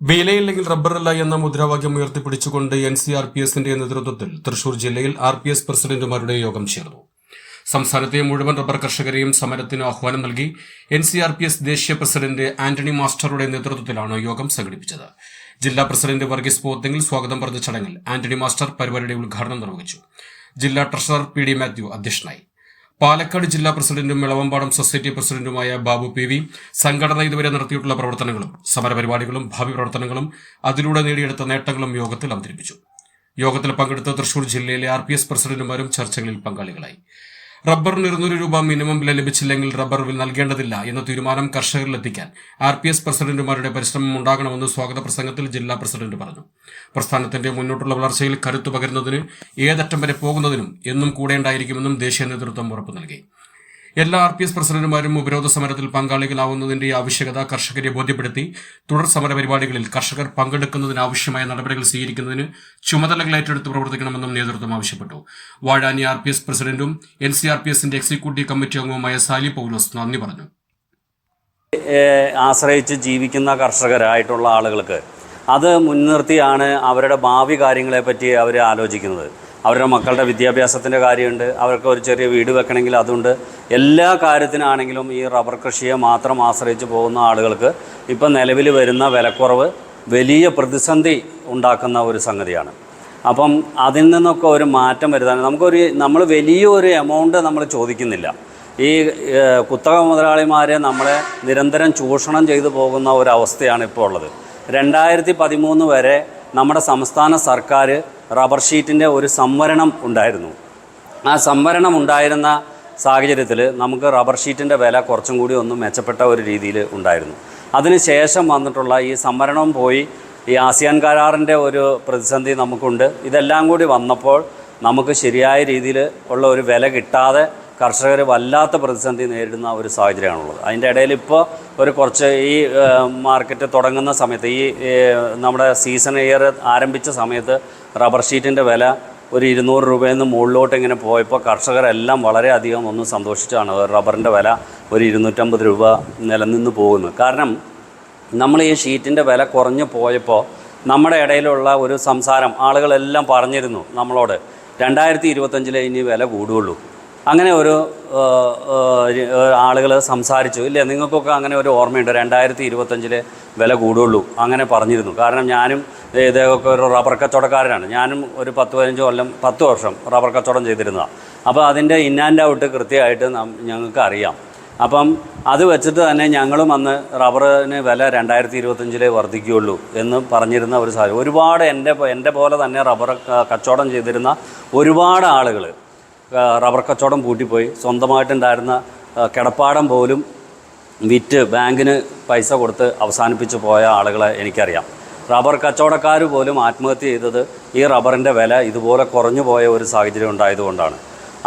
വേലയില്ലെങ്കിൽ റബ്ബറില്ല എന്ന മുദ്രാവാക്യം ഉയർത്തിപ്പിടിച്ചുകൊണ്ട് എൻ സി ആർ പി എസിന്റെ നേതൃത്വത്തിൽ തൃശൂർ ജില്ലയിൽ ആർ പി എസ് പ്രസിഡന്റുമാരുടെ യോഗം ചേർന്നു. സംസ്ഥാനത്തെ മുഴുവൻ റബ്ബർ കർഷകരെയും സമരത്തിന് ആഹ്വാനം നൽകി N C R P S ദേശീയ പ്രസിഡന്റ് ആന്റണി മാസ്റ്ററുടെ നേതൃത്വത്തിലാണ് യോഗം സംഘടിപ്പിച്ചത്. ജില്ലാ പ്രസിഡന്റ് വർഗീസ് പോത്തെങ്കിൽ സ്വാഗതം പറഞ്ഞ ചടങ്ങിൽ ആന്റണി മാസ്റ്റർ പരിപാടിയുടെ ഉദ്ഘാടനം നിർവഹിച്ചു. ജില്ലാ ട്രഷറർ പി ഡി മാത്യു അധ്യക്ഷനായി. പാലക്കാട് ജില്ലാ പ്രസിഡന്റും ഇളവമ്പാടം സൊസൈറ്റി പ്രസിഡന്റുമായ ബാബു പി വി. സംഘടന ഇതുവരെ നടത്തിയിട്ടുള്ള പ്രവർത്തനങ്ങളും സമരപരിപാടികളും ഭാവി പ്രവർത്തനങ്ങളും അതിലൂടെ നേടിയെടുത്ത നേട്ടങ്ങളും യോഗത്തിൽ അവതരിപ്പിച്ചു. യോഗത്തിൽ പങ്കെടുത്ത തൃശൂർ ജില്ലയിലെ ആർ പി എസ് പ്രസിഡന്റുമാരും ചർച്ചകളിൽ പങ്കാളികളായി. റബ്ബറിന് ഇരുന്നൂറ് രൂപ മിനിമം വില ലഭിച്ചില്ലെങ്കിൽ റബ്ബർ വിൽ നൽകേണ്ടതില്ല എന്ന തീരുമാനം കർഷകരിലെത്തിക്കാൻ ആർ പി എസ് പ്രസിഡന്റുമാരുടെ പരിശ്രമം ഉണ്ടാകണമെന്ന് സ്വാഗത പ്രസംഗത്തിൽ ജില്ലാ പ്രസിഡന്റ് പറഞ്ഞു. പ്രസ്ഥാനത്തിന്റെ മുന്നോട്ടുള്ള വളർച്ചയിൽ കരുത്തു പകരുന്നതിന് ഏതറ്റം വരെ പോകുന്നതിനും എന്നും കൂടെയുണ്ടായിരിക്കുമെന്നും ദേശീയ നേതൃത്വം ഉറപ്പു നൽകി. എല്ലാ ആർ പി എസ് പ്രസിഡന്റുമാരും ഉപരോധ സമരത്തിൽ പങ്കാളികളാവുന്നതിന്റെ ആവശ്യകത കർഷകരെ ബോധ്യപ്പെടുത്തി തുടർ സമര പരിപാടികളിൽ കർഷകർ പങ്കെടുക്കുന്നതിനാവശ്യമായ നടപടികൾ സ്വീകരിക്കുന്നതിന് ചുമതലകൾ ഏറ്റെടുത്ത് പ്രവർത്തിക്കണമെന്നും നേതൃത്വം ആവശ്യപ്പെട്ടു. വാഴാനി ആർ പി എസ് പ്രസിഡന്റും എൻ സി ആർ പി എസിന്റെ എക്സിക്യൂട്ടീവ് കമ്മിറ്റി അംഗവുമായ സാലി പൗലോസ് നന്ദി പറഞ്ഞു. ആശ്രയിച്ച് ജീവിക്കുന്ന കർഷകരായിട്ടുള്ള ആളുകൾക്ക് അത് മുൻനിർത്തിയാണ് അവരുടെ ഭാവി കാര്യങ്ങളെപ്പറ്റി അവർ ആലോചിക്കുന്നത്. അവരുടെ മക്കളുടെ വിദ്യാഭ്യാസത്തിന്റെ കാര്യമുണ്ട്. അവർക്ക് ഒരു ചെറിയ വീട് വെക്കണമെങ്കിൽ അതുണ്ട്. എല്ലാ കാര്യത്തിനാണെങ്കിലും ഈ റബ്ബർ കൃഷിയെ മാത്രം ആശ്രയിച്ച് പോകുന്ന ആളുകൾക്ക് ഇപ്പം നിലവിൽ വരുന്ന വിലക്കുറവ് വലിയ പ്രതിസന്ധി ഉണ്ടാക്കുന്ന ഒരു സംഗതിയാണ്. അപ്പം അതിൽ നിന്നൊക്കെ ഒരു മാറ്റം വരുത്താൻ നമുക്കൊരു നമ്മൾ വലിയൊരു എമൗണ്ട് നമ്മൾ ചോദിക്കുന്നില്ല. ഈ കുത്തക മുതലാളിമാരെ നമ്മളെ നിരന്തരം ചൂഷണം ചെയ്തു പോകുന്ന ഒരവസ്ഥയാണ് ഇപ്പോൾ ഉള്ളത്. രണ്ടായിരത്തി പതിമൂന്ന് വരെ നമ്മുടെ സംസ്ഥാന സർക്കാർ റബ്ബർ ഷീറ്റിന്റെ ഒരു സംവരണം ഉണ്ടായിരുന്നു. ആ സംവരണം ഉണ്ടായിരുന്ന സാഹചര്യത്തിൽ നമുക്ക് റബ്ബർ ഷീറ്റിന്റെ വില കുറച്ചും കൂടി ഒന്ന് മെച്ചപ്പെട്ട ഒരു രീതിയിൽ ഉണ്ടായിരുന്നു. അതിനുശേഷം വന്നിട്ടുള്ള ഈ സംവരണം പോയി ഈ ആസിയാൻ കരാറിന്റെ ഒരു പ്രതിസന്ധി നമുക്കുണ്ട്. ഇതെല്ലാം കൂടി വന്നപ്പോൾ നമുക്ക് ശരിയായ രീതിയിൽ ഉള്ള ഒരു വില കിട്ടാതെ കർഷകർ വല്ലാത്ത പ്രതിസന്ധി നേരിടുന്ന ഒരു സാഹചര്യമാണുള്ളത്. അതിന്റെ ഇടയിൽ ഇപ്പോൾ ഒരു കുറച്ച് ഈ മാർക്കറ്റ് തുടങ്ങുന്ന സമയത്ത് ഈ നമ്മുടെ സീസൺ ഇയർ ആരംഭിച്ച സമയത്ത് റബ്ബർ ഷീറ്റിന്റെ വില ഒരു ഇരുന്നൂറ് രൂപയിൽ നിന്ന് മുകളിലോട്ട് ഇങ്ങനെ പോയപ്പോൾ കർഷകരെല്ലാം വളരെയധികം ഒന്ന് സന്തോഷിച്ചാണ് റബ്ബറിന്റെ വില ഒരു ഇരുന്നൂറ്റമ്പത് രൂപ നിലനിന്ന് പോകുന്നു കാരണം നമ്മൾ ഈ ഷീറ്റിന്റെ വില കുറഞ്ഞു പോയപ്പോൾ നമ്മുടെ ഇടയിലുള്ള ഒരു സംസാരം ആളുകളെല്ലാം പറഞ്ഞിരുന്നു നമ്മളോട് രണ്ടായിരത്തി ഇരുപത്തഞ്ചിലെ ഇനി വില കൂടുകയുള്ളൂ അങ്ങനെ ഒരു ആളുകൾ സംസാരിച്ചു. ഇല്ലേ നിങ്ങൾക്കൊക്കെ അങ്ങനെ ഒരു ഓർമ്മയുണ്ട്. രണ്ടായിരത്തി ഇരുപത്തഞ്ചിലെ വില കൂടുള്ളൂ. അങ്ങനെ പറഞ്ഞിരുന്നു. കാരണം ഞാനും ഇദ്ദേഹമൊക്കെ ഒരു റബ്ബർ കച്ചവടക്കാരനാണ്. ഞാനും ഒരു പത്ത് പതിനഞ്ച് കൊല്ലം പത്ത് വർഷം റബ്ബർ കച്ചവടം ചെയ്തിരുന്നതാണ് അപ്പോൾ അതിന്റെ ഇൻ ആൻഡ് ഔട്ട് കൃത്യമായിട്ട് ഞങ്ങൾക്ക് അറിയാം അപ്പം അത് വെച്ചിട്ട് തന്നെ ഞങ്ങളും അന്ന് റബ്ബറിന് വില രണ്ടായിരത്തി ഇരുപത്തഞ്ചിലേ വർദ്ധിക്കുകയുള്ളൂ എന്ന് പറഞ്ഞിരുന്ന ഒരു സാഹചര്യം. ഒരുപാട് എന്റെ എന്റെ പോലെ തന്നെ റബ്ബർ കച്ചവടം ചെയ്തിരുന്ന ഒരുപാട് ആളുകൾ റബ്ബർ കച്ചവടം പൂട്ടിപ്പോയി. സ്വന്തമായിട്ടുണ്ടായിരുന്ന കിടപ്പാടം പോലും വിറ്റ് ബാങ്കിന് പൈസ കൊടുത്ത് അവസാനിപ്പിച്ച് പോയ ആളുകളെ എനിക്കറിയാം. റബ്ബർ കച്ചവടക്കാർ പോലും ആത്മഹത്യ ചെയ്തത് ഈ റബ്ബറിന്റെ വില ഇതുപോലെ കുറഞ്ഞു പോയ ഒരു സാഹചര്യം ഉണ്ടായതുകൊണ്ടാണ്.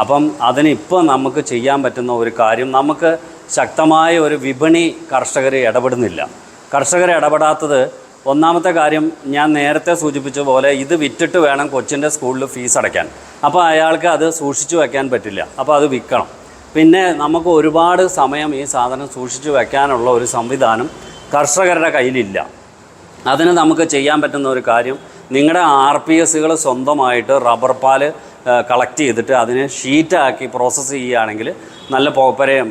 അപ്പം അതിനിപ്പോൾ നമുക്ക് ചെയ്യാൻ പറ്റുന്ന ഒരു കാര്യം നമുക്ക് ശക്തമായ ഒരു വിപണി കർഷകർ ഇടപെടുന്നില്ല. കർഷകർ ഇടപെടാത്തത് ഒന്നാമത്തെ കാര്യം ഞാൻ നേരത്തെ സൂചിപ്പിച്ച പോലെ ഇത് വിറ്റിട്ട് വേണം കൊച്ചിന്റെ സ്കൂളിൽ ഫീസ് അടയ്ക്കാൻ. അപ്പോൾ അയാൾക്ക് അത് സൂക്ഷിച്ചു വയ്ക്കാൻ പറ്റില്ല. അപ്പോൾ അത് വിൽക്കണം. പിന്നെ നമുക്ക് ഒരുപാട് സമയം ഈ സാധനം സൂക്ഷിച്ചു വയ്ക്കാനുള്ള ഒരു സംവിധാനം കർഷകരുടെ കയ്യിലില്ല. അതിന് നമുക്ക് ചെയ്യാൻ പറ്റുന്ന ഒരു കാര്യം നിങ്ങളുടെ ആർ പി എസ്സുകൾ സ്വന്തമായിട്ട് റബ്ബർ പാൽ കളക്ട് ചെയ്തിട്ട് അതിനെ ഷീറ്റാക്കി പ്രോസസ്സ് ചെയ്യുകയാണെങ്കിൽ നല്ല പോപ്പരയും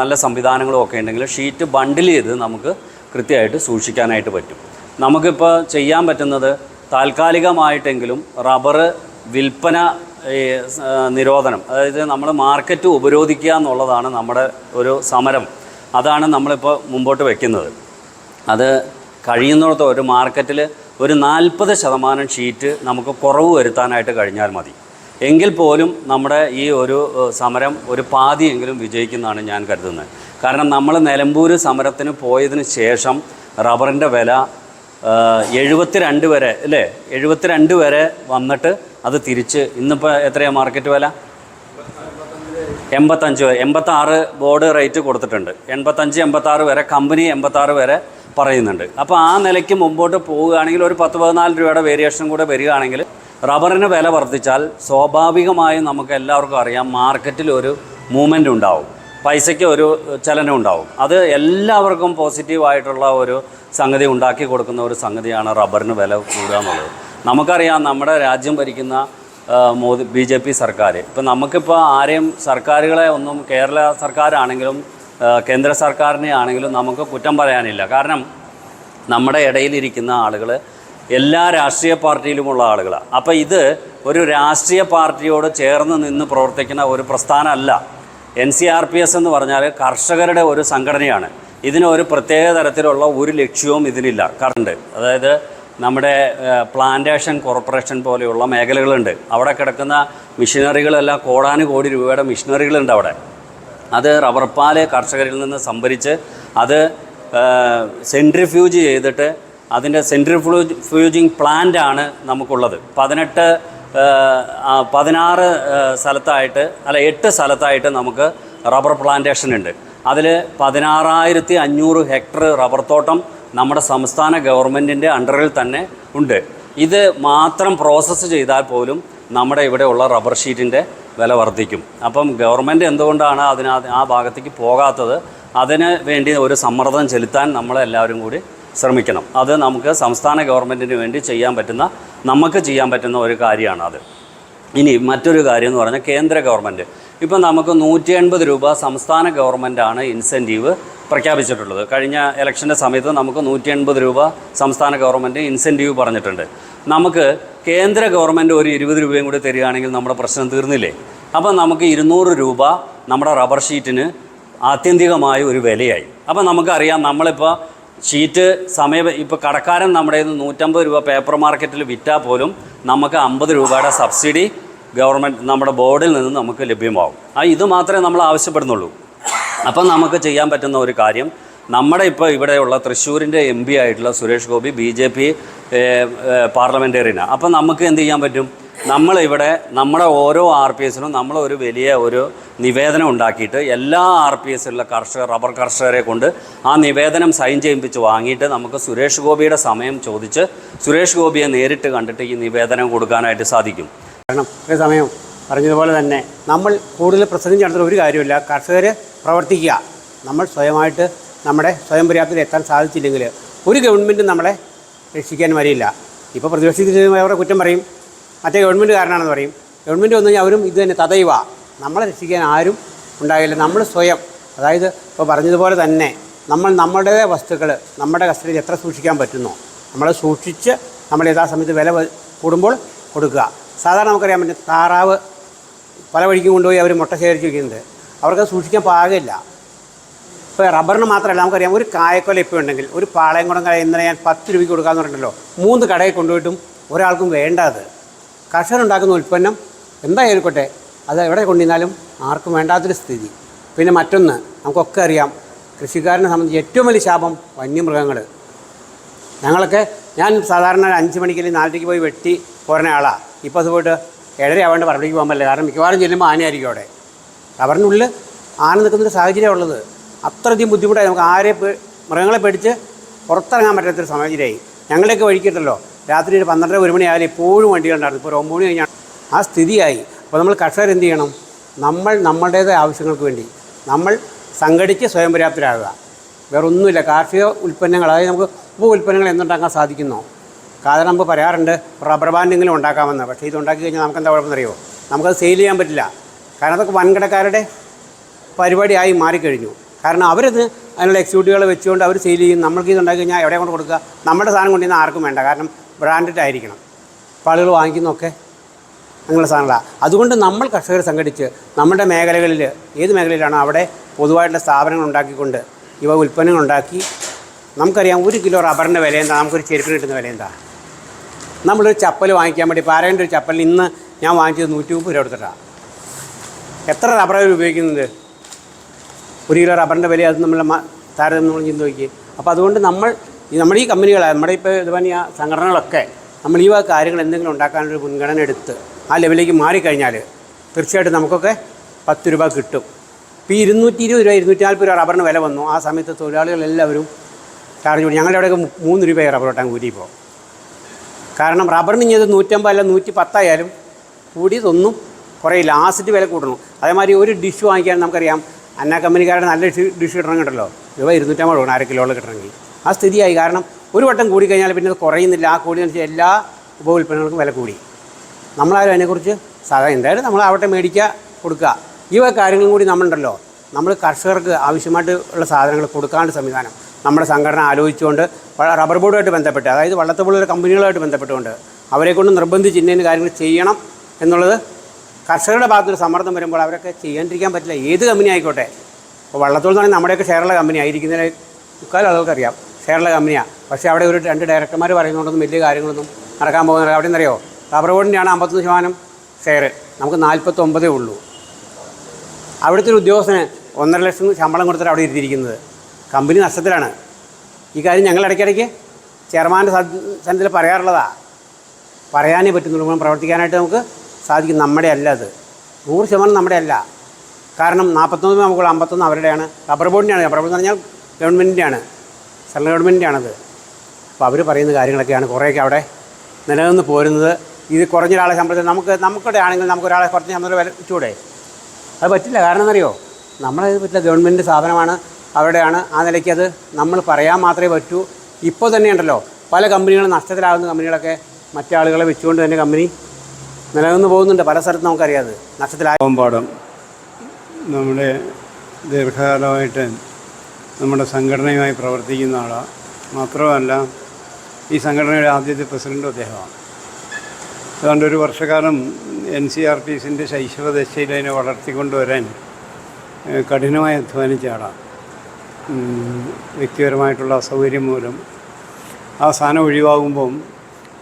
നല്ല സംവിധാനങ്ങളും ഒക്കെ ഉണ്ടെങ്കിൽ ഷീറ്റ് ബണ്ടിൽ ചെയ്ത് നമുക്ക് കൃത്യമായിട്ട് സൂക്ഷിക്കാനായിട്ട് പറ്റും. നമുക്കിപ്പോൾ ചെയ്യാൻ പറ്റുന്നത് താൽക്കാലികമായിട്ടെങ്കിലും റബ്ബർ വിൽപ്പന നിരോധനം. അതായത് നമ്മൾ മാർക്കറ്റ് ഉപരോധിക്കുക എന്നുള്ളതാണ് നമ്മുടെ ഒരു സമരം. അതാണ് നമ്മളിപ്പോൾ മുമ്പോട്ട് വയ്ക്കുന്നത് അത് കഴിയുന്നിടത്ത് ഒരു മാർക്കറ്റിൽ ഒരു നാൽപ്പത് ശതമാനം ഷീറ്റ് നമുക്ക് കുറവ് വരുത്താനായിട്ട് കഴിഞ്ഞാൽ മതി. എങ്കിൽ പോലും നമ്മുടെ ഈ ഒരു സമരം ഒരു പാതിയെങ്കിലും വിജയിക്കുന്നതാണ് ഞാൻ കരുതുന്നത്. കാരണം നമ്മൾ നിലമ്പൂർ സമരത്തിന് പോയതിന് ശേഷം റബ്ബറിന്റെ വില എഴുപത്തിരണ്ട് വരെ അല്ലേ? എഴുപത്തിരണ്ട് വരെ വന്നിട്ട് അത് തിരിച്ച് ഇന്നിപ്പോൾ എത്രയാണ് മാർക്കറ്റ് വില? എൺപത്തഞ്ച് എൺപത്താറ് ബോർഡ് റേറ്റ് കൊടുത്തിട്ടുണ്ട്. എൺപത്തഞ്ച് എൺപത്താറ് വരെ കമ്പനി എൺപത്താറ് വരെ പറയുന്നുണ്ട്. അപ്പോൾ ആ നിലയ്ക്ക് മുമ്പോട്ട് പോവുകയാണെങ്കിൽ ഒരു പത്ത് പതിനാല് രൂപയുടെ വേരിയേഷൻ കൂടെ വരികയാണെങ്കിൽ റബ്ബറിന് വില വർദ്ധിച്ചാൽ സ്വാഭാവികമായും നമുക്ക് എല്ലാവർക്കും അറിയാം മാർക്കറ്റിൽ ഒരു മൂവ്മെന്റ് ഉണ്ടാവും. പൈസയ്ക്ക് ഒരു ചലനം ഉണ്ടാവും. അത് എല്ലാവർക്കും പോസിറ്റീവായിട്ടുള്ള ഒരു സംഗതി ഉണ്ടാക്കി കൊടുക്കുന്ന ഒരു സംഗതിയാണ് റബ്ബറിന് വില കൂടുക എന്നുള്ളത്. നമുക്കറിയാം നമ്മുടെ രാജ്യം ഭരിക്കുന്ന മോദി ബി ജെ പി സർക്കാർ. ഇപ്പം നമുക്കിപ്പോൾ ആരെയും സർക്കാരുകളെ ഒന്നും കേരള സർക്കാരാണെങ്കിലും കേന്ദ്ര സർക്കാരിനെ ആണെങ്കിലും നമുക്ക് കുറ്റം പറയാനില്ല. കാരണം നമ്മുടെ ഇടയിലിരിക്കുന്ന ആളുകൾ എല്ലാ രാഷ്ട്രീയ പാർട്ടിയിലുമുള്ള ആളുകളാണ് അപ്പോൾ ഇത് ഒരു രാഷ്ട്രീയ പാർട്ടിയോട് ചേർന്ന് നിന്ന് പ്രവർത്തിക്കുന്ന ഒരു പ്രസ്ഥാനമല്ല. N C R P S എന്ന് പറഞ്ഞാൽ കർഷകരുടെ ഒരു സംഘടനയാണ്. ഇതിന് ഒരു പ്രത്യേക തരത്തിലുള്ള ഒരു ലക്ഷ്യവും ഇതിനില്ല കറണ്ട് അതായത് നമ്മുടെ പ്ലാന്റേഷൻ കോർപ്പറേഷൻ പോലെയുള്ള മേഖലകളുണ്ട്. അവിടെ കിടക്കുന്ന മിഷനറികളെല്ലാം കോടാനുകോടി രൂപയുടെ മിഷനറികളുണ്ട് അവിടെ. അത് റബ്ബർ പാൽ കർഷകരിൽ നിന്ന് സംഭരിച്ച് അത് സെൻട്രിഫ്യൂജ് ചെയ്തിട്ട് അതിന്റെ സെൻട്രിഫ്യൂജ് ഫ്യൂജിങ് ആണ് നമുക്കുള്ളത്. പതിനെട്ട് പതിനാറ് സ്ഥലത്തായിട്ട് അല്ല എട്ട് സ്ഥലത്തായിട്ട് നമുക്ക് റബ്ബർ പ്ലാന്റേഷൻ ഉണ്ട്. അതിൽ പതിനാറായിരത്തി അഞ്ഞൂറ് ഹെക്ടർ റബ്ബർ തോട്ടം നമ്മുടെ സംസ്ഥാന ഗവൺമെന്റിന്റെ അണ്ടറിൽ തന്നെ ഉണ്ട്. ഇത് മാത്രം പ്രോസസ്സ് ചെയ്താൽ പോലും നമ്മുടെ ഇവിടെയുള്ള റബ്ബർ ഷീറ്റിന്റെ വില വർദ്ധിക്കും. അപ്പം ഗവൺമെന്റ് എന്തുകൊണ്ടാണ് അതിന് ആ ഭാഗത്തേക്ക് പോകാത്തത്? അതിന് വേണ്ടി ഒരു സമ്മർദ്ദം ചെലുത്താൻ നമ്മളെല്ലാവരും കൂടി ശ്രമിക്കണം. അത് നമുക്ക് സംസ്ഥാന ഗവൺമെന്റിന് വേണ്ടി ചെയ്യാൻ പറ്റുന്ന നമുക്ക് ചെയ്യാൻ പറ്റുന്ന ഒരു കാര്യമാണ് അത്. ഇനി മറ്റൊരു കാര്യം എന്ന് പറഞ്ഞാൽ കേന്ദ്ര ഗവൺമെന്റ് ഇപ്പം നമുക്ക് നൂറ്റി എൺപത് രൂപ സംസ്ഥാന ഗവൺമെന്റാണ് ഇൻസെന്റീവ് പ്രഖ്യാപിച്ചിട്ടുള്ളത്. കഴിഞ്ഞ ഇലക്ഷന്റെ സമയത്ത് നമുക്ക് നൂറ്റി എൺപത് രൂപ സംസ്ഥാന ഗവൺമെന്റ് ഇൻസെന്റീവ് പറഞ്ഞിട്ടുണ്ട്. നമുക്ക് കേന്ദ്ര ഗവൺമെന്റ് ഒരു ഇരുപത് രൂപയും കൂടി തരികയാണെങ്കിൽ നമ്മുടെ പ്രശ്നം തീർന്നില്ലേ? അപ്പം നമുക്ക് ഇരുന്നൂറ് രൂപ നമ്മുടെ റബ്ബർ ഷീറ്റിന് ആത്യന്തികമായ ഒരു വിലയായി. അപ്പം നമുക്കറിയാം നമ്മളിപ്പോൾ ഷീറ്റ് സമയ ഇപ്പോൾ കടക്കാരൻ നമ്മുടെ നിന്ന് നൂറ്റമ്പത് രൂപ പേപ്പർ മാർക്കറ്റിൽ വിറ്റാൽ പോലും നമുക്ക് അമ്പത് രൂപയുടെ സബ്സിഡി ഗവൺമെന്റ് നമ്മുടെ ബോർഡിൽ നിന്ന് നമുക്ക് ലഭ്യമാവും. ആ ഇത് മാത്രമേ നമ്മൾ ആവശ്യപ്പെടുന്നുള്ളൂ. അപ്പം നമുക്ക് ചെയ്യാൻ പറ്റുന്ന ഒരു കാര്യം നമ്മുടെ ഇപ്പോൾ ഇവിടെയുള്ള തൃശ്ശൂരിന്റെ എം പി ആയിട്ടുള്ള Suresh Gopi B J P പാർലമെന്റേറിയനാണ് അപ്പം നമുക്ക് എന്ത് ചെയ്യാൻ പറ്റും? നമ്മളിവിടെ നമ്മുടെ ഓരോ ആർ പി എസിനും നമ്മൾ ഒരു വലിയ ഒരു നിവേദനം ഉണ്ടാക്കിയിട്ട് എല്ലാ ആർ പി എസിലുള്ള കർഷകർ റബ്ബർ കർഷകരെ കൊണ്ട് ആ നിവേദനം സൈൻ ചെയ്യിപ്പിച്ച് വാങ്ങിയിട്ട് നമുക്ക് സുരേഷ് ഗോപിയുടെ സമയം ചോദിച്ച് സുരേഷ് ഗോപിയെ നേരിട്ട് കണ്ടിട്ട് ഈ നിവേദനം കൊടുക്കാനായിട്ട് സാധിക്കും. കാരണം ഒരു സമയം പറഞ്ഞതുപോലെ തന്നെ നമ്മൾ കൂടുതൽ പ്രസംഗം നടത്തുന്ന ഒരു കാര്യമില്ല കർഷകർ പ്രവർത്തിക്കുക. നമ്മൾ സ്വയമായിട്ട് നമ്മുടെ സ്വയം പര്യാപ്തത എത്താൻ സാധിച്ചില്ലെങ്കിൽ ഒരു ഗവൺമെന്റും നമ്മളെ രക്ഷിക്കാൻ വരില്ല. ഇപ്പോൾ പ്രതിപക്ഷത്തിൽ അവരുടെ കുറ്റം പറയും. മറ്റേ ഗവൺമെന്റ് കാരനാണെന്ന് പറയും. ഗവൺമെന്റ് വന്നു അവരും ഇത് തന്നെ തതയുക നമ്മളെ രക്ഷിക്കാൻ ആരും ഉണ്ടാകില്ല നമ്മൾ സ്വയം അതായത് ഇപ്പോൾ പറഞ്ഞതുപോലെ തന്നെ നമ്മൾ നമ്മുടെ വസ്തുക്കൾ നമ്മുടെ കസ്റ്റഡിയിൽ എത്ര സൂക്ഷിക്കാൻ പറ്റുന്നോ നമ്മൾ സൂക്ഷിച്ച് നമ്മൾ യഥാസമയത്ത് വില കൂടുമ്പോൾ കൊടുക്കുക. സാധാരണ നമുക്കറിയാൻ പറ്റും താറാവ് പല വഴിക്കും കൊണ്ടുപോയി അവർ മുട്ട ശേഖരിച്ച് വയ്ക്കുന്നത് അവർക്ക് സൂക്ഷിക്കാൻ പാകില്ല. ഇപ്പോൾ റബ്ബറിന് മാത്രമല്ല നമുക്കറിയാം ഒരു കായക്കൊല ഇപ്പോൾ ഉണ്ടെങ്കിൽ ഒരു പാളയം കുടം കട ഇന്നലെ ഞാൻ പത്ത് രൂപയ്ക്ക് കൊടുക്കാമെന്ന് പറഞ്ഞിട്ടുണ്ടല്ലോ മൂന്ന് കടയിൽ കൊണ്ടുപോയിട്ടും ഒരാൾക്കും വേണ്ട അത്. കർഷകരുണ്ടാക്കുന്ന ഉൽപ്പന്നം എന്തായിരിക്കട്ടെ? അത് എവിടെ കൊണ്ടുവന്നാലും ആർക്കും വേണ്ടാത്തൊരു സ്ഥിതി. പിന്നെ മറ്റൊന്ന് നമുക്കൊക്കെ അറിയാം കൃഷിക്കാരനെ സംബന്ധിച്ച് ഏറ്റവും വലിയ ശാപം വന്യമൃഗങ്ങൾ. ഞങ്ങളൊക്കെ ഞാൻ സാധാരണ അഞ്ച് മണിക്ക് അല്ലെങ്കിൽ നാലരയ്ക്ക് പോയി വെട്ടി പോരുന്ന ആളാണ് ഇപ്പോൾ അത് പോയിട്ട് ഏഴര ആവേണ്ട പറമ്പിലേക്ക് പോകാൻ പറ്റില്ല. കാരണം മിക്കവാറും ചെല്ലുമ്പോൾ ആനയായിരിക്കും അവിടെ. റബ്ബറിനുള്ളിൽ ആന നിൽക്കുന്നൊരു സാഹചര്യം ഉള്ളത്. അത്രയധികം ബുദ്ധിമുട്ടായി. നമുക്ക് ആരെ മൃഗങ്ങളെ പേടിച്ച് പുറത്തിറങ്ങാൻ പറ്റാത്തൊരു സാഹചര്യമായി. ഞങ്ങളെയൊക്കെ വഴിക്കിട്ടല്ലോ രാത്രി ഒരു പന്ത്രണ്ടര ഒരു മണിയായാലും എപ്പോഴും വണ്ടികളുണ്ടായിരുന്നു ഇപ്പോൾ ഒമ്പത് മണി കഴിഞ്ഞാൽ ആ സ്ഥിതിയായി. അപ്പോൾ നമ്മൾ കർഷകർ എന്ത് ചെയ്യണം? നമ്മൾ നമ്മളുടേതായ ആവശ്യങ്ങൾക്ക് വേണ്ടി നമ്മൾ സംഘടിച്ച് സ്വയം പര്യാപ്തരാകുക വേറെ ഒന്നുമില്ല കാർഷിക ഉൽപ്പന്നങ്ങൾ അതായത് നമുക്ക് ഉപ ഉൽപ്പന്നങ്ങൾ എന്തുണ്ടാക്കാൻ സാധിക്കുന്നോ? കാരണം നമുക്ക് പറയാറുണ്ട് റബ്ബർ ബാൻഡെങ്കിലും ഉണ്ടാക്കാമെന്ന്. പക്ഷേ ഇത് ഉണ്ടാക്കി കഴിഞ്ഞാൽ നമുക്ക് എന്താ കുഴപ്പമെന്നറിയോ നമുക്കത് സെയിൽ ചെയ്യാൻ പറ്റില്ല. കാരണം അതൊക്കെ വൻകിടക്കാരുടെ പരിപാടിയായി മാറിക്കഴിഞ്ഞു. കാരണം അവരത് അതിനുള്ള എക്സിക്യൂട്ടീവുകളെ വെച്ചുകൊണ്ട് അവർ സെയിൽ ചെയ്യും. നമ്മൾക്ക് ഇത് ഉണ്ടാക്കി കഴിഞ്ഞാൽ എവിടെ കൊണ്ട് കൊടുക്കുക? നമ്മുടെ സാധനം കൊണ്ടുവന്നാൽ ആർക്കും വേണ്ട. കാരണം ബ്രാൻഡഡ് ആയിരിക്കണം. അപ്പോൾ ആളുകൾ വാങ്ങിക്കുന്നതൊക്കെ അങ്ങനെയുള്ള സാധനങ്ങളാണ് അതുകൊണ്ട് നമ്മൾ കർഷകർ സംഘടിച്ച് നമ്മുടെ മേഖലകളിൽ ഏത് മേഖലയിലാണോ അവിടെ പൊതുവായിട്ടുള്ള സ്ഥാപനങ്ങൾ ഉണ്ടാക്കിക്കൊണ്ട് ഇവ ഉൽപ്പന്നങ്ങൾ ഉണ്ടാക്കി നമുക്കറിയാം ഒരു കിലോ റബ്ബറിന്റെ വില എന്താ? നമുക്കൊരു ചെരുപ്പിന് കിട്ടുന്ന വില എന്താ? നമ്മളൊരു ചപ്പൽ വാങ്ങിക്കാൻ വേണ്ടി പാരേന്റെ ഒരു ചപ്പലിന് ഇന്ന് ഞാൻ വാങ്ങിച്ചത് നൂറ്റി മുപ്പത് രൂപ എടുത്തിട്ടാണ് എത്ര റബ്ബറാണ് ഉപയോഗിക്കുന്നത്? ഒരു കിലോ റബ്ബറിന്റെ വില അത് നമ്മൾ താരതമ്യം നമ്മൾ ചിന്തിക്കുക അപ്പോൾ അതുകൊണ്ട് നമ്മൾ ഈ നമ്മുടെ ഈ കമ്പനികൾ നമ്മുടെ ഇപ്പോൾ ഇതുപോലെ സംഘടനകളൊക്കെ നമ്മൾ ഈ വക കാര്യങ്ങൾ എന്തെങ്കിലും ഉണ്ടാക്കാനൊരു മുൻഗണന എടുത്ത് ആ ലെവലിലേക്ക് മാറിക്കഴിഞ്ഞാൽ തീർച്ചയായിട്ടും നമുക്കൊക്കെ പത്ത് രൂപ കിട്ടും. ഇപ്പോൾ ഈ ഇരുന്നൂറ്റി ഇരുപത് രൂപ ഇരുന്നൂറ്റി നാൽപ്പത് രൂപ റബ്ബറിന് വില വന്നു. ആ സമയത്ത് തൊഴിലാളികളെല്ലാവരും ചാർജ് കൊടുക്കും ഞങ്ങളുടെ അവിടെയൊക്കെ മൂന്ന് രൂപയായി റബ്ബർ വെട്ടാൻ കൂലി ഇപ്പോൾ കാരണം റബ്ബറിന് ഇനി അത് നൂറ്റമ്പത് അല്ല നൂറ്റി പത്തായാലും കൂടിയതൊന്നും കുറേ ലാസ്റ്റ് വില കൂട്ടണം അതേമാതിരി ഒരു ഡിഷ് വാങ്ങിക്കാൻ നമുക്കറിയാം. അന്ന കമ്പനിക്കാരുടെ നല്ല ഡിഷ് ഡിഷ് കിട്ടണമെങ്കിൽ കിട്ടല്ലോ രൂപ ഇരുന്നൂറ്റമ്പത് കൊടുക്കണം അര കിലോ കിട്ടണമെങ്കിൽ. ആ സ്ഥിതിയായി. കാരണം ഒരു വട്ടം കൂടി കഴിഞ്ഞാൽ പിന്നെ അത് കുറയുന്നില്ല. ആ കൂടിയെന്ന് എല്ലാ ഉപ വില കൂടി. നമ്മളാരും അതിനെക്കുറിച്ച് സാധാരണ എന്തായാലും നമ്മൾ അവിടെ മേടിക്കുക കൊടുക്കുക. ഈ വക കാര്യങ്ങളും കൂടി നമ്മളുണ്ടല്ലോ. നമ്മൾ കർഷകർക്ക് ആവശ്യമായിട്ട് ഉള്ള സാധനങ്ങൾ കൊടുക്കാണ്ട് സംവിധാനം. നമ്മുടെ സംഘടന ആലോചിച്ചുകൊണ്ട് റബ്ബർ ബോർഡുമായിട്ട് ബന്ധപ്പെട്ട് അതായത് വള്ളത്തപ്പുള്ള കമ്പനികളുമായിട്ട് ബന്ധപ്പെട്ടുകൊണ്ട് അവരെ കൊണ്ട് നിർബന്ധിച്ച് ഇന്ന കാര്യങ്ങൾ ചെയ്യണം എന്നുള്ളത് കർഷകരുടെ ഭാഗത്തൊരു സമ്മർദ്ദം വരുമ്പോൾ അവരൊക്കെ ചെയ്യാണ്ടിരിക്കാൻ പറ്റില്ല. ഏത് കമ്പനി ആയിക്കോട്ടെ. ഇപ്പോൾ വള്ളത്തോൾ എന്ന് പറഞ്ഞാൽ നമ്മുടെയൊക്കെ ഷെയറുള്ള കമ്പനി ആയിരിക്കുന്നതിനെ മുക്കാലും ആളുകൾക്കറിയാം. ഷെയറുള്ള കമ്പനിയാണ് പക്ഷേ അവിടെ ഒരു രണ്ട് ഡയറക്ടർമാർ പറയുന്നുണ്ടൊന്നും വലിയ കാര്യങ്ങളൊന്നും നടക്കാൻ പോകുന്നില്ല. അവിടെ നിന്നറിയോ റബ്ബർ ബോർഡിന്റെയാണ് അമ്പത്തൊന്ന് ശതമാനം ഷെയർ നമുക്ക് നാൽപ്പത്തൊമ്പതേ ഉള്ളൂ. അവിടുത്തെ ഒരു ഉദ്യോഗസ്ഥന് ഒന്നര ലക്ഷം ശമ്പളം കൊടുത്തിട്ട് അവിടെ ഇരുത്തിയിരിക്കുന്നത് കമ്പനി നഷ്ടത്തിലാണ്. ഈ കാര്യം ഞങ്ങൾ ഇടയ്ക്കിടയ്ക്ക് ചെയർമാന്റെ സന്നിധിയിൽ പറയാറുള്ളതാണ് പറയാനേ പറ്റുന്നുള്ളൂ. പ്രവർത്തിക്കാനായിട്ട് നമുക്ക് സാധിക്കും. നമ്മുടെ അല്ല അത്. നൂറ് ശതമാനം നമ്മുടെ അല്ല. കാരണം നാൽപ്പത്തൊന്ന് നമുക്കുള്ള അമ്പത്തൊന്ന് അവരുടെയാണ്. റബ്ബർ ബോർഡിന്റെയാണ് റബ്ബർ ബോർഡ് എന്ന് പറഞ്ഞാൽ ഗവൺമെന്റിന്റെയാണ് സെൻട്രൽ ഗവൺമെന്റിന്റെയാണത്. അപ്പോൾ അവർ പറയുന്ന കാര്യങ്ങളൊക്കെയാണ് കുറേയൊക്കെ അവിടെ നിലനിന്ന് പോരുന്നത്. ഇത് കുറഞ്ഞൊരാളെ ശമ്പളത്തിൽ നമുക്ക് നമുക്കിടെ ആണെങ്കിൽ നമുക്ക് ഒരാളെ കുറച്ച് ശമ്പളം വില വെച്ചുകൂടെ അത് പറ്റില്ല. കാരണം എന്നറിയോ നമ്മളത് പറ്റില്ല. ഗവൺമെന്റ് സ്ഥാപനമാണ് അവിടെയാണ്. ആ നിലയ്ക്ക് അത് നമ്മൾ പറയാൻ മാത്രമേ പറ്റൂ. ഇപ്പോൾ തന്നെ ഉണ്ടല്ലോ. പല കമ്പനികളും നഷ്ടത്തിലാകുന്ന കമ്പനികളൊക്കെ മറ്റാളുകളെ വെച്ചുകൊണ്ട് തന്നെ കമ്പനി നിലനിന്ന് പോകുന്നുണ്ട്. പല സ്ഥലത്ത് നമുക്കറിയാതെ നഷ്ടത്തിലായ. പാടം നമ്മുടെ ദീർഘകാലമായിട്ട് നമ്മുടെ സംഘടനയുമായി പ്രവർത്തിക്കുന്ന ആളാണ് മാത്രമല്ല ഈ സംഘടനയുടെ ആദ്യത്തെ പ്രസിഡന്റും അദ്ദേഹമാണ്. അതുകൊണ്ട് ഒരു വർഷക്കാലം എൻ സി ആർ പി ശൈശവ ദശയിൽ അതിനെ വളർത്തിക്കൊണ്ടുവരാൻ കഠിനമായി അധ്വാനിച്ച ആളാണ് വ്യക്തിപരമായിട്ടുള്ള അസൗകര്യം മൂലം. ആ സ്ഥാനം ഒഴിവാകുമ്പം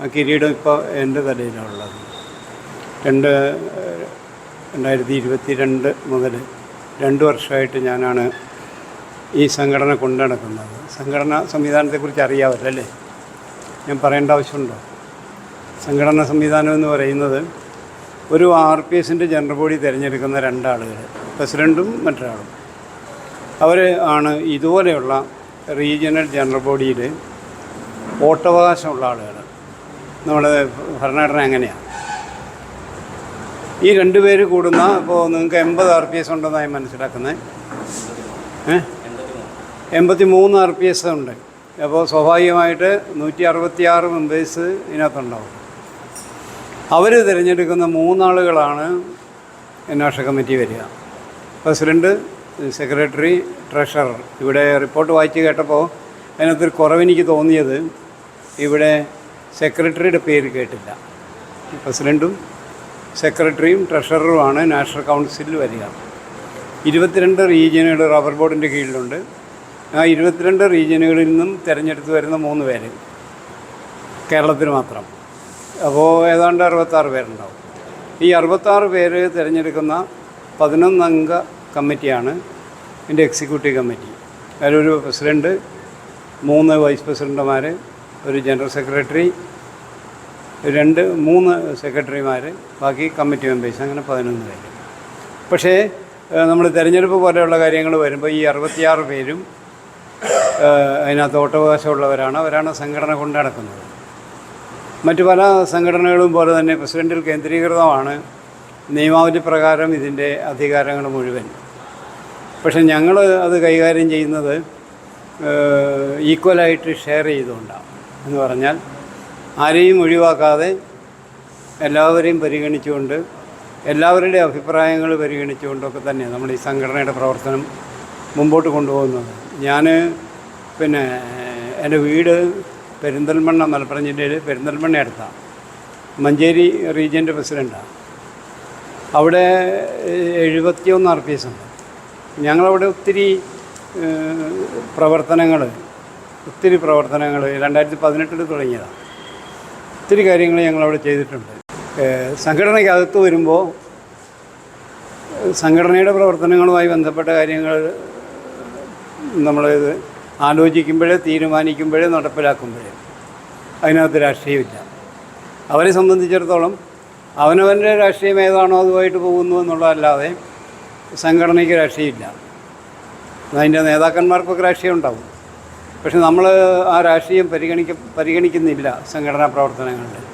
ആ കിരീടം ഇപ്പോൾ എന്റെ തലയിലാണുള്ളത് രണ്ട് രണ്ടായിരത്തി ഇരുപത്തി രണ്ട് മുതൽ രണ്ട് വർഷമായിട്ട് ഞാനാണ് ഈ സംഘടന കൊണ്ടു നടക്കുന്നത്. സംഘടന സംവിധാനത്തെക്കുറിച്ച് അറിയാമല്ലോ അല്ലേ? ഞാൻ പറയേണ്ട ആവശ്യമുണ്ടോ? സംഘടനാ സംവിധാനം എന്ന് പറയുന്നത് ഒരു ആർ പി എസിന്റെ ജനറൽ ബോഡി തിരഞ്ഞെടുക്കുന്ന രണ്ടാളുകൾ പ്രസിഡന്റും മറ്റൊരാളും. അവർ ആണ് ഇതുപോലെയുള്ള റീജിയണൽ ജനറൽ ബോഡിയിൽ വോട്ടവകാശമുള്ള ആളുകൾ നമ്മുടെ ഭരണഘടന അങ്ങനെയാണ് ഈ രണ്ട് പേര് കൂടുന്ന ഇപ്പോൾ നിങ്ങൾക്ക് എൺപത് ആർ പി എസ് ഉണ്ടെന്നായി മനസ്സിലാക്കുന്നത് ഏഹ് എൺപത്തി മൂന്ന് ആർ പി എസ് ഉണ്ട്. അപ്പോൾ സ്വാഭാവികമായിട്ട് നൂറ്റി അറുപത്തി ആറ് മെമ്പേഴ്സ് ഇതിനകത്തുണ്ടാവും. അവർ തിരഞ്ഞെടുക്കുന്ന മൂന്നാളുകളാണ് അന്വേഷണ കമ്മിറ്റി വരിക. President secretary treasurer. ഇവിടെ റിപ്പോർട്ട് വായിച്ച് കേട്ടപ്പോൾ അതിനകത്തൊരു കുറവെനിക്ക് തോന്നിയത് ഇവിടെ സെക്രട്ടറിയുടെ പേര് കേട്ടില്ല. പ്രസിഡന്റും സെക്രട്ടറിയും ട്രഷററുമാണ് നാഷണൽ കൗൺസിലിൽ വരിക. ഇരുപത്തിരണ്ട് റീജിയനുകൾ റബ്ബർ ബോർഡിന്റെ കീഴിലുണ്ട്. ആ ഇരുപത്തിരണ്ട് റീജിയനുകളിൽ നിന്നും തിരഞ്ഞെടുത്ത് വരുന്ന മൂന്ന് പേര്. കേരളത്തിൽ മാത്രം. അപ്പോൾ ഏതാണ്ട് അറുപത്താറ് പേരുണ്ടാവും. ഈ അറുപത്താറ് പേര് തിരഞ്ഞെടുക്കുന്ന പതിനൊന്നംഗ കമ്മിറ്റിയാണ് എന്റെ എക്സിക്യൂട്ടീവ് കമ്മിറ്റി. അതിലൊരു പ്രസിഡന്റ് മൂന്ന് വൈസ് പ്രസിഡന്റുമാർ ഒരു ജനറൽ സെക്രട്ടറി രണ്ട് മൂന്ന് സെക്രട്ടറിമാർ ബാക്കി കമ്മിറ്റി മെമ്പേഴ്സ് അങ്ങനെ പതിനൊന്ന് പേര്. പക്ഷേ നമ്മൾ തിരഞ്ഞെടുപ്പ് പോലെയുള്ള കാര്യങ്ങൾ വരുമ്പോൾ ഈ അറുപത്തിയാറ് പേരും അതിനകത്ത് ഓട്ടവകാശമുള്ളവരാണ്. അവരാണ് സംഘടന കൊണ്ടു നടക്കുന്നത്. മറ്റു പല സംഘടനകളും പോലെ തന്നെ പ്രസിഡന്റിൽ കേന്ദ്രീകൃതമാണ്. നിയമാവലി പ്രകാരം ഇതിന്റെ അധികാരങ്ങൾ മുഴുവൻ. പക്ഷെ ഞങ്ങൾ അത് കൈകാര്യം ചെയ്യുന്നത് ഈക്വലായിട്ട് ഷെയർ ചെയ്തുകൊണ്ടാണ് എന്ന് പറഞ്ഞാൽ ആരെയും ഒഴിവാക്കാതെ എല്ലാവരെയും പരിഗണിച്ചുകൊണ്ട് എല്ലാവരുടെയും അഭിപ്രായങ്ങൾ പരിഗണിച്ചുകൊണ്ടൊക്കെ തന്നെ നമ്മൾ ഈ സംഘടനയുടെ പ്രവർത്തനം മുമ്പോട്ട് കൊണ്ടുപോകുന്നത്. ഞാൻ പിന്നെ എന്റെ വീട് പെരിന്തൽമണ്ണ മലപ്പുറം ജില്ലയിൽ പെരിന്തൽമണ്ണ അടുത്താണ്. മഞ്ചേരി റീജിയന്റെ പ്രസിഡന്റാണ് അവിടെ എഴുപത്തിയൊന്ന് ആർ പി എസ് ഉണ്ട്. ഞങ്ങളവിടെ ഒത്തിരി പ്രവർത്തനങ്ങൾ ഒത്തിരി പ്രവർത്തനങ്ങൾ രണ്ടായിരത്തി പതിനെട്ടിൽ തുടങ്ങിയതാണ്. ഒത്തിരി കാര്യങ്ങൾ ഞങ്ങളവിടെ ചെയ്തിട്ടുണ്ട്. സംഘടനയ്ക്കകത്ത് വരുമ്പോൾ സംഘടനയുടെ പ്രവർത്തനങ്ങളുമായി ബന്ധപ്പെട്ട കാര്യങ്ങൾ നമ്മളിത് ആലോചിക്കുമ്പോഴേ തീരുമാനിക്കുമ്പോഴേ നടപ്പിലാക്കുമ്പോഴേ. അതിനകത്ത് രാഷ്ട്രീയമില്ല. അവരെ സംബന്ധിച്ചിടത്തോളം അവനവന്റെ രാഷ്ട്രീയം ഏതാണോ അതുമായിട്ട് പോകുന്നു എന്നുള്ളതല്ലാതെ സംഘടനയ്ക്ക് രാഷ്ട്രീയമില്ല. അതിന്റെ നേതാക്കന്മാർക്കൊക്കെ രാഷ്ട്രീയം ഉണ്ടാവും. പക്ഷെ നമ്മൾ ആ രാഷ്ട്രീയം പരിഗണിക്ക പരിഗണിക്കുന്നില്ല സംഘടനാ പ്രവർത്തനങ്ങളിൽ.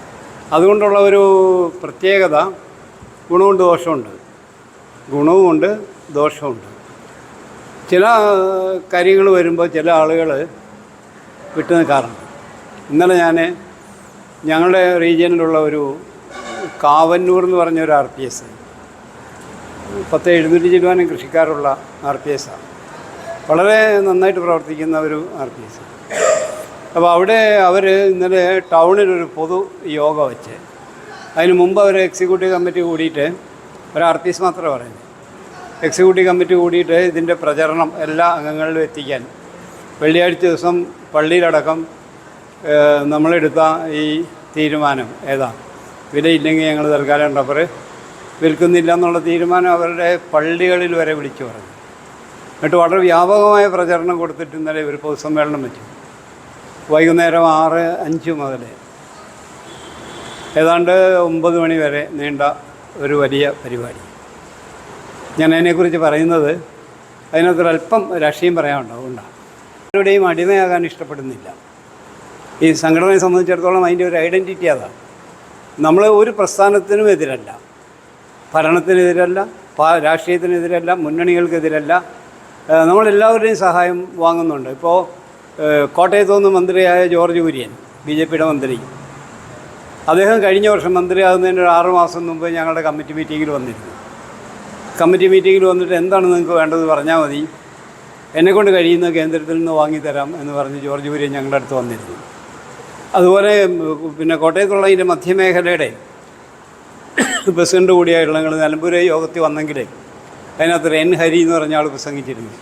അതുകൊണ്ടുള്ള ഒരു പ്രത്യേകത ഗുണവും ദോഷമുണ്ട് ഗുണവുമുണ്ട് ദോഷമുണ്ട് ചില കാര്യങ്ങൾ വരുമ്പോൾ ചില ആളുകൾ വിട്ടു നിൽക്കാറുണ്ട്. ഇന്നലെ ഞാൻ ഞങ്ങളുടെ റീജിയനിലുള്ള ഒരു കാവന്നൂർ എന്ന് പറഞ്ഞ ഒരു ആർ പി എസ് പത്ത് എഴുന്നൂറ്റി ചിരുവാനും കൃഷിക്കാരുള്ള ആർ പി എസ് ആണ് വളരെ നന്നായിട്ട് പ്രവർത്തിക്കുന്ന ഒരു ആർ പി എസ് അപ്പോൾ അവിടെ അവർ ഇന്നലെ ടൗണിലൊരു പൊതു യോഗ വെച്ച്. അതിന് മുമ്പ് അവർ എക്സിക്യൂട്ടീവ് കമ്മിറ്റി കൂടിയിട്ട് ഒരു ആർ പി എസ് മാത്രമേ പറയുന്നത്. എക്സിക്യൂട്ടീവ് കമ്മിറ്റി കൂടിയിട്ട് ഇതിന്റെ പ്രചരണം എല്ലാ അംഗങ്ങളിലും എത്തിക്കാൻ. വെള്ളിയാഴ്ച ദിവസം പള്ളിയിലടക്കം നമ്മളെടുത്ത ഈ തീരുമാനം ഏതാ? വിലയില്ലെങ്കിൽ ഞങ്ങൾ തൽക്കാലം റബ്ബർ വിൽക്കുന്നില്ല എന്നുള്ള തീരുമാനം അവരുടെ പള്ളികളിൽ വരെ വിളിച്ചു പറഞ്ഞു. എന്നിട്ട് വളരെ വ്യാപകമായ പ്രചരണം കൊടുത്തിട്ട് ഇന്നലെ ഒരു പൊതുസമ്മേളനം വെച്ചു. വൈകുന്നേരം ആറ് അഞ്ച് മുതൽ ഏതാണ്ട് ഒമ്പത് മണി വരെ നീണ്ട ഒരു വലിയ പരിപാടി. ഞാൻ അതിനെക്കുറിച്ച് പറയുന്നത് അതിനകത്തൊരല്പം രാഷ്ട്രീയം പറയാനുണ്ട് അതുകൊണ്ടാണ്. ആരുടെയും അടിമയാകാൻ ഇഷ്ടപ്പെടുന്നില്ല. ഈ സംഘടനയെ സംബന്ധിച്ചിടത്തോളം അതിന്റെ ഒരു ഐഡന്റിറ്റി അതാണ്. നമ്മൾ ഒരു പ്രസ്ഥാനത്തിനും എതിരല്ല. ഭരണത്തിനെതിരല്ല രാഷ്ട്രീയത്തിനെതിരല്ല മുന്നണികൾക്കെതിരല്ല. നമ്മളെല്ലാവരുടെയും സഹായം വാങ്ങുന്നുണ്ട്. ഇപ്പോൾ കോട്ടയത്തുനിന്ന് കോട്ടയത്ത് നിന്ന് മന്ത്രിയായ ജോർജ് കുര്യൻ ബി ജെ പിയുടെ മന്ത്രി. അദ്ദേഹം കഴിഞ്ഞ വർഷം മന്ത്രിയാകുന്നതിന് ഒരു ആറ് മാസം മുമ്പ് ഞങ്ങളുടെ കമ്മിറ്റി മീറ്റിങ്ങിൽ വന്നിരുന്നു. കമ്മിറ്റി മീറ്റിങ്ങിൽ വന്നിട്ട് എന്താണ് നിങ്ങൾക്ക് വേണ്ടത് പറഞ്ഞാൽ മതി. എന്നെക്കൊണ്ട് കഴിയുന്ന കേന്ദ്രത്തിൽ നിന്ന് വാങ്ങിത്തരാം എന്ന് പറഞ്ഞ് ജോർജ് കുര്യൻ ഞങ്ങളുടെ അടുത്ത് വന്നിരുന്നു. അതുപോലെ പിന്നെ കോട്ടയത്തുള്ള ഇതിന്റെ മധ്യമേഖലയുടെ പ്രസിഡന്റ് കൂടിയായിട്ടുള്ള ഞങ്ങൾ നിലമ്പൂരെ യോഗത്തിൽ വന്നെങ്കിൽ അതിനകത്ത് എൻ ഹരി എന്ന് പറഞ്ഞ ആൾ പ്രസംഗിച്ചിരുന്നു.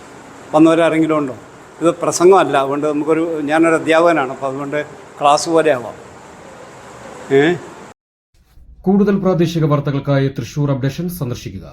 വന്നവരാരെങ്കിലും ഉണ്ടോ? ഇത് പ്രസംഗമല്ല അതുകൊണ്ട് നമുക്കൊരു ഞാനൊരു അധ്യാപകനാണ് അപ്പോൾ അതുകൊണ്ട് ക്ലാസ് പോലെ ആവാം. കൂടുതൽ പ്രാദേശിക വാർത്തകൾക്കായി തൃശൂർ അപ്ഡേഷൻ സന്ദർശിക്കുക.